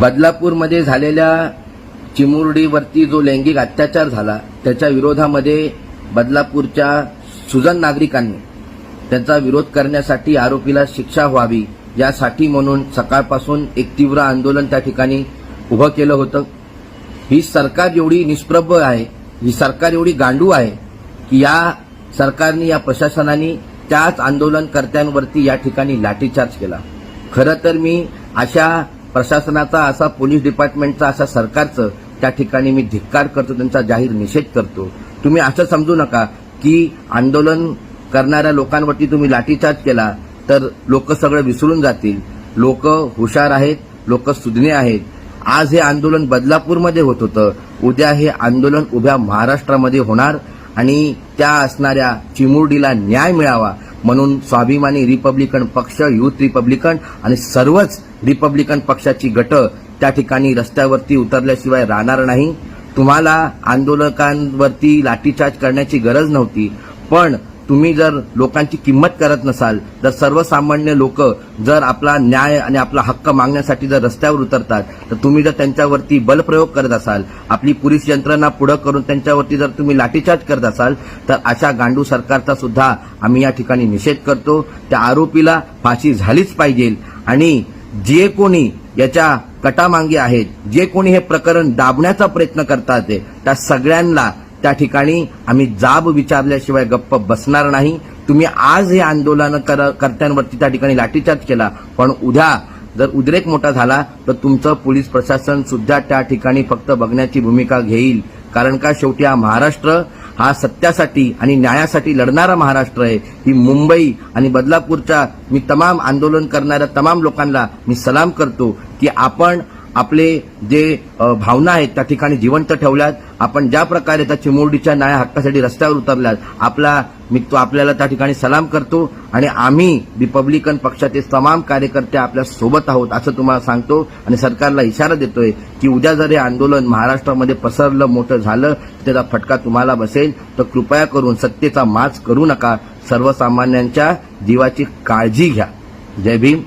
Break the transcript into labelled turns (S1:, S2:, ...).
S1: बदलापूरमध्ये झालेल्या चिमुरडीवरती जो लैंगिक अत्याचार झाला त्याच्या विरोधामध्ये बदलापूरच्या सुजन नागरिकांनी त्यांचा विरोध करण्यासाठी आरोपीला शिक्षा व्हावी यासाठी म्हणून सकाळपासून एक तीव्र आंदोलन त्या ठिकाणी उभं केलं होतं. ही सरकार एवढी निष्प्रभ आहे ही सरकार एवढी गांडू आहे की या सरकारने या प्रशासनाने त्याच आंदोलनकर्त्यांवरती या ठिकाणी लाठीचार्ज केला. खरं तर मी अशा प्रशासनाचा असा पोलीस डिपार्टमेंटचा असा सरकारचं त्या ठिकाणी मी धिक्कार करतो त्यांचा जाहीर निषेध करतो. तुम्ही असं समजू नका की आंदोलन करणाऱ्या लोकांवरती तुम्ही लाठीचार्ज केला तर लोक सगळं विसरून जातील. लोक हुशार आहेत लोक सुज्ञ आहेत. आज हे आंदोलन बदलापूरमध्ये होत होतं. उद्या हे आंदोलन उभ्या महाराष्ट्रामध्ये होणार आणि त्या असणाऱ्या चिमुरडीला न्याय मिळावा म्हणून स्वाभिमानी रिपब्लिकन पक्ष युथ रिपब्लिकन आणि सर्वच रिपब्लिकन पक्षाची गटं त्या ठिकाणी रस्त्यावरती उतरल्याशिवाय राहणार नाही. तुम्हाला आंदोलकांवरती लाठीचार्ज करण्याची गरज नव्हती. पण तुम्ही जर लोकांची किंमत करत नसाल तर सर्वसामान्य लोक जर आपला न्याय आणि आपला हक्क मागण्यासाठी जर रस्त्यावर उतरतात तर तुम्ही जर त्यांच्यावरती बलप्रयोग करत असाल आपली पोलीस यंत्रणा पुढं करून त्यांच्यावरती जर तुम्ही लाठीचार्ज करत असाल तर अशा गांडू सरकारचा सुद्धा आम्ही या ठिकाणी निषेध करतो. त्या आरोपीला फाशी झालीच पाहिजे. आणि जे कोणी याच्या कटामांगी आहेत जे कोणी हे प्रकरण दाबण्याचा प्रयत्न करतात त्या सगळ्यांना त्या ठिकाणी आम्ही जाब विचारल्याशिवाय गप्प बसणार नाही. तुम्ही आज हे आंदोलन कर- कर्त्यांवरती त्या ठिकाणी लाठीचार्ज केला पण उद्या जर उद्रेक मोठा झाला तर तुमचं पोलीस प्रशासन सुद्धा त्या ठिकाणी फक्त बघण्याची भूमिका घेईल. कारण का शेवटी हा महाराष्ट्र हा सत्यासाठी आणि न्यायासाठी लढणारा महाराष्ट्र आहे. ही मुंबई आणि बदलापूरच्या मी तमाम आंदोलन करणाऱ्या तमाम लोकांना मी सलाम करतो की आपण आपले जे भावना आहेत त्या ठिकाणी जिवंत ठेवल्यात. आपण ज्या प्रकारे त्या चिमुरडीच्या न्याय हक्कासाठी रस्त्यावर उतरल्यात आपला मी तो आपल्याला त्या ठिकाणी सलाम करतो आणि आम्ही रिपब्लिकन पक्षाचे तमाम कार्यकर्ते आपल्यासोबत आहोत असं तुम्हाला सांगतो आणि सरकारला इशारा देतोय की उद्या जर हे आंदोलन महाराष्ट्रामध्ये पसरलं मोठं झालं त्याचा फटका तुम्हाला बसेल. तर कृपया करून सत्तेचा माच करू नका. सर्वसामान्यांच्या जीवाची काळजी घ्या. जय भीम.